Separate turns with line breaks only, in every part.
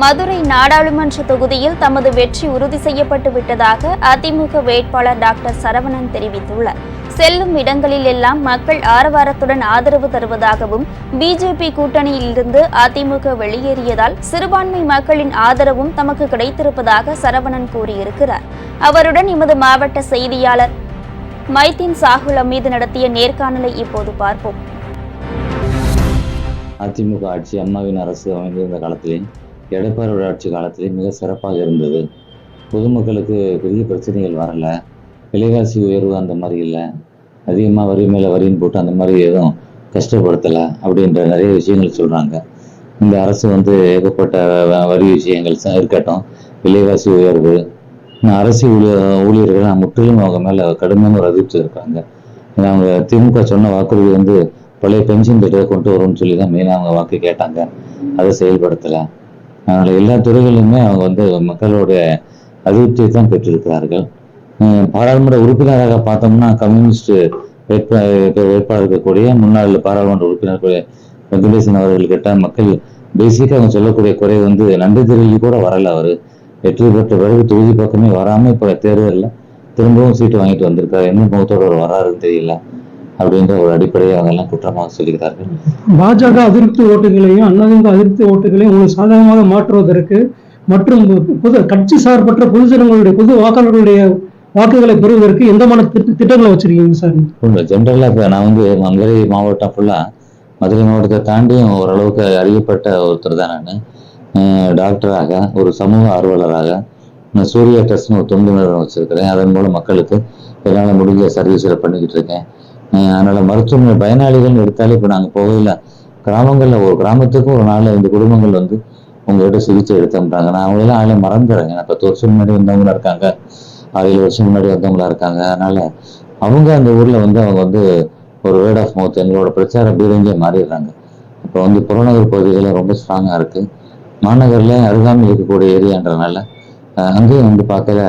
மதுரை நாடாளுமன்ற தொகுதியில் தமது வெற்றி உறுதி செய்யப்பட்டு விட்டதாக அதிமுக வேட்பாளர் டாக்டர் சரவணன் தெரிவித்துள்ளார். செல்லும் இடங்களில் எல்லாம் மக்கள் ஆரவாரத்துடன் ஆதரவு தருவதாகவும் பிஜேபி கூட்டணியிலிருந்து அதிமுக வெளியேறியதால் சிறுபான்மை மக்களின் ஆதரவும் தமக்கு கிடைத்திருப்பதாக சரவணன் கூறியிருக்கிறார். அவருடன் எமது மாவட்ட செய்தியாளர் மைத்தின் சாகுல் மீது நடத்திய நேர்காணலை இப்போது பார்ப்போம்.
அதிமுக ஆட்சி அம்மாவின் அரசு அமைந்திருந்த காலத்திலே எடப்பாடி ஆட்சி காலத்திலே மிக சிறப்பாக இருந்தது. பொதுமக்களுக்கு பெரிய பிரச்சனைகள் வரல. விலைவாசி உயர்வு அந்த மாதிரி இல்லை. அதிகமாக வரி மேலே வரின்னு போட்டு அந்த மாதிரி எதுவும் கஷ்டப்படுத்தலை அப்படின்ற நிறைய விஷயங்கள் சொல்கிறாங்க இந்த அரசு வந்து ஏகப்பட்ட வரி விஷயங்கள் இருக்கட்டும். விலைவாசி உயர்வு. அரசு ஊழியர் ஊழியர்கள் முற்றிலும் அவங்க மேலே கடுமையான ஒரு அதிர்ச்சி இருக்காங்க. ஏன்னா அவங்க திமுக சொன்ன வாக்குறுதி வந்து பழைய பென்ஷன் திட்டத்தை கொண்டு வரும்னு சொல்லி தான் மெயினாக அவங்க வாக்கு கேட்டாங்க. அதை செயல்படுத்தலை. அதனால் எல்லா துறைகளிலுமே அவங்க வந்து மக்களுடைய அதிருப்தியை தான் பெற்றிருக்கிறார்கள். பாராளுமன்ற உறுப்பினராக பார்த்தோம்னா கம்யூனிஸ்ட் வேட்பா வேட்பாளர் இருக்கக்கூடிய முன்னாள் பாராளுமன்ற உறுப்பினர் வெங்கடேசன் அவர்கள் கிட்ட மக்கள் பேசிக்காக அவங்க சொல்லக்கூடிய குறை வந்து நன்றி தெரிவி கூட வரல அவர். வெற்றி பெற்ற பிறகு தொகுதி பக்கமே வராமல் இப்போ தேர்தலில் திரும்பவும் சீட்டு வாங்கிட்டு வந்திருக்காரு. என்ன முகத்தோட அவர் வராருன்னு தெரியல. அப்படின்ற ஒரு அடிப்படையை அவங்க எல்லாம் குற்றமாக சொல்லுகிறார்கள்
பாஜக அதிருப்தி ஓட்டுகளையும் அதிமுக அதிருப்தி ஓட்டுகளையும் உங்களுக்கு சாதகமாக மாற்றுவதற்கு மற்றும் பொது கட்சி சார்பற்ற பொதுஜனங்களுடைய பொது வாக்காளர்களுடைய வாக்குகளை பெறுவதற்கு எந்த மாதிரி திட்ட திட்டங்களை வச்சிருக்கீங்க சார்?
உண்மை ஜென்ரலாக இப்போ நான் வந்து மதுரை மாவட்டம் ஃபுல்லாக மதுரை மாவட்டத்தை தாண்டியும் ஓரளவுக்கு அறியப்பட்ட ஒருத்தர் தான் நான். டாக்டராக ஒரு சமூக ஆர்வலராக நான் சூர்யா ட்ரஸ்ட்னு ஒரு தொண்டு நிறுவனம் வச்சிருக்கிறேன். அதன் மூலம் மக்களுக்கு என்னால் முடிஞ்ச சர்வீஸில் பண்ணிக்கிட்டு இருக்கேன். அதனால மருத்துவமனை பயனாளிகள்னு எடுத்தாலே இப்போ நாங்கள் போகல கிராமங்களில் ஒரு கிராமத்துக்கும் ஒரு நாலு ஐந்து குடும்பங்கள் வந்து உங்கள்கிட்ட சிகிச்சை எடுத்தோம்ன்றாங்க. நான் அவங்களெல்லாம் ஆளே மறந்துடுறேன் நான் பத்து வருஷம் முன்னாடி வந்தவங்களா இருக்காங்க. ஆறு ஏழு வருஷம் முன்னாடி வந்தவங்களா இருக்காங்க. அதனால அவங்க அந்த ஊரில் வந்து அவங்க வந்து ஒரு வேர்ட் ஆஃப் மவுத் எங்களோட பிரச்சார பீரங்கே மாறிடுறாங்க. இப்போ வந்து புறநகர் பகுதிகளில் ரொம்ப ஸ்ட்ராங்காக இருக்குது மாநகரில் அருகாமல் இருக்கக்கூடிய ஏரியான்றதுனால அங்கேயும் வந்து பார்க்கல.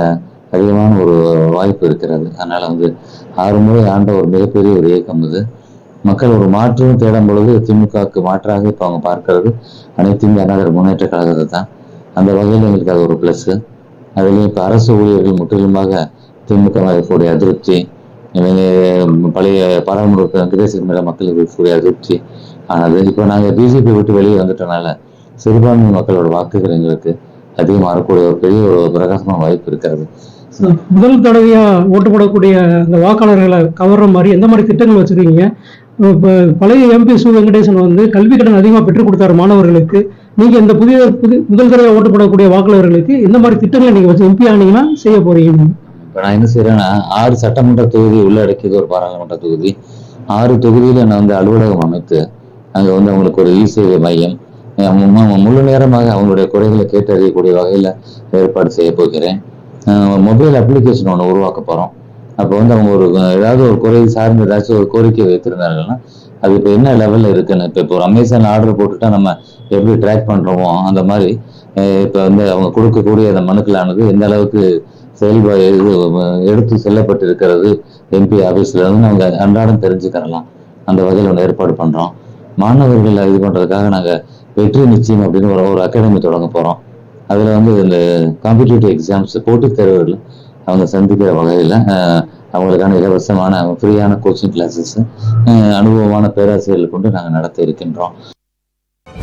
அதிகமான ஒரு வாய்ப்பு இருக்கிறது. அதனால் வந்து ஆறு முறை ஆண்ட ஒரு மிகப்பெரிய ஒரு இயக்கம் இது மக்கள் ஒரு மாற்றம் தேடும் பொழுது திமுகவுக்கு மாற்றாக இப்போ அவங்க பார்க்கறது அனைத்து இந்திய முன்னேற்ற கழகத்தை தான். அந்த வகையில் எங்களுக்கு அது ஒரு ப்ளஸ்ஸு அதுலேயும் இப்போ அரசு ஊழியர்கள் முற்றிலுமாக திமுக இருக்கக்கூடிய அதிருப்தி பழைய பாராளுமன்ற உறுப்பினர் மேலே மேல மக்களுக்கு இருக்கக்கூடிய அதிருப்தி ஆனது. இப்போ நாங்கள் பிஜேபி விட்டு வெளியே வந்துட்டனால சிறுபான்மை மக்களோட வாக்குகள் எங்களுக்கு அதிகமாக இருக்கக்கூடிய ஒரு பெரிய ஒரு பிரகாசமான வாய்ப்பு இருக்கிறது.
முதல் தடவையா ஓட்டு போடக்கூடிய அந்த வாக்காளர்களை கவர்ற மாதிரி எந்த மாதிரி திட்டங்கள் வச்சிருக்கீங்க? இப்போ பழைய எம்பி சு வெங்கடேசன் வந்து கல்வி கடன் அதிகமாக பெற்றுக் கொடுத்தாரு மாணவர்களுக்கு. நீங்க இந்த புதிய புது முதல் தடவை ஓட்டு போடக்கூடிய வாக்காளர்களுக்கு எந்த மாதிரி திட்டங்களை நீங்க வச்சு எம்பி ஆனீங்கன்னா செய்ய போறீங்க?
இப்போ நான் என்ன செய்யறேன்னா ஆறு சட்டமன்ற தொகுதி உள்ளடக்கியது ஒரு பாராளுமன்ற தொகுதி. ஆறு தொகுதியில நான் வந்து அலுவலகம் அமைத்து அங்கே வந்து அவங்களுக்கு ஒரு இ சேவை மையம் முழு நேரமாக அவங்களுடைய குறைகளை கேட்டறியக்கூடிய வகையில் ஏற்பாடு செய்ய போகிறேன். மொபைல் அப்ளிகேஷன் ஒன்று உருவாக்க போகிறோம் அப்போ வந்து அவங்க ஒரு ஏதாவது ஒரு குறை சார்ந்து ஏதாச்சும் ஒரு கோரிக்கை வைத்திருந்தாங்கன்னா அது இப்போ என்ன லெவலில் இருக்குன்னு இப்போ இப்போ ஒரு அமேசான் ஆர்டர் போட்டுட்டா நம்ம எப்படி ட்ராக் பண்ணுறோமோ அந்த மாதிரி இப்போ வந்து அவங்க கொடுக்கக்கூடிய அந்த மனுக்களானது எந்த அளவுக்கு செயல்பா இது அஹ், எடுத்து செல்லப்பட்டிருக்கிறது எம்பி ஆஃபீஸில் இருந்து நாங்கள் அன்றாடம் தெரிஞ்சுக்கிறலாம் அந்த வகையில் ஒன்று ஏற்பாடு பண்ணுறோம் மாணவர்கள் இது பண்ணுறதுக்காக நாங்கள் வெற்றி நிச்சயம் அப்படின்னு ஒரு ஒரு அகாடமி தொடங்க போகிறோம் அதில் வந்து இந்த காம்படிட்டிவ் எக்ஸாம்ஸ் போட்டித் தேர்வுகள் அவங்க சந்திக்கிற வகையில் அவங்களுக்கான இலவசமான ஃப்ரீயான கோச்சிங் கிளாஸஸ் அனுபவமான பேராசிரியர்கள் கொண்டு நாங்கள் நடத்த இருக்கின்றோம்.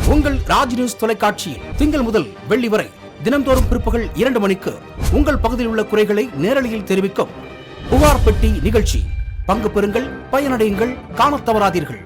உங்கள் ராஜ் நியூஸ் தொலைக்காட்சியில் திங்கள் முதல் வெள்ளி வரை தினம்தோறும் பிற்பகல் இரண்டு மணிக்கு உங்கள் பகுதியில் உள்ள குறைகளை நேரலையில் தெரிவிக்கும் புகார் பெட்டி நிகழ்ச்சி. பங்கு பெறுங்கள் பயனடையுங்கள் காணத் தவறாதீர்கள்.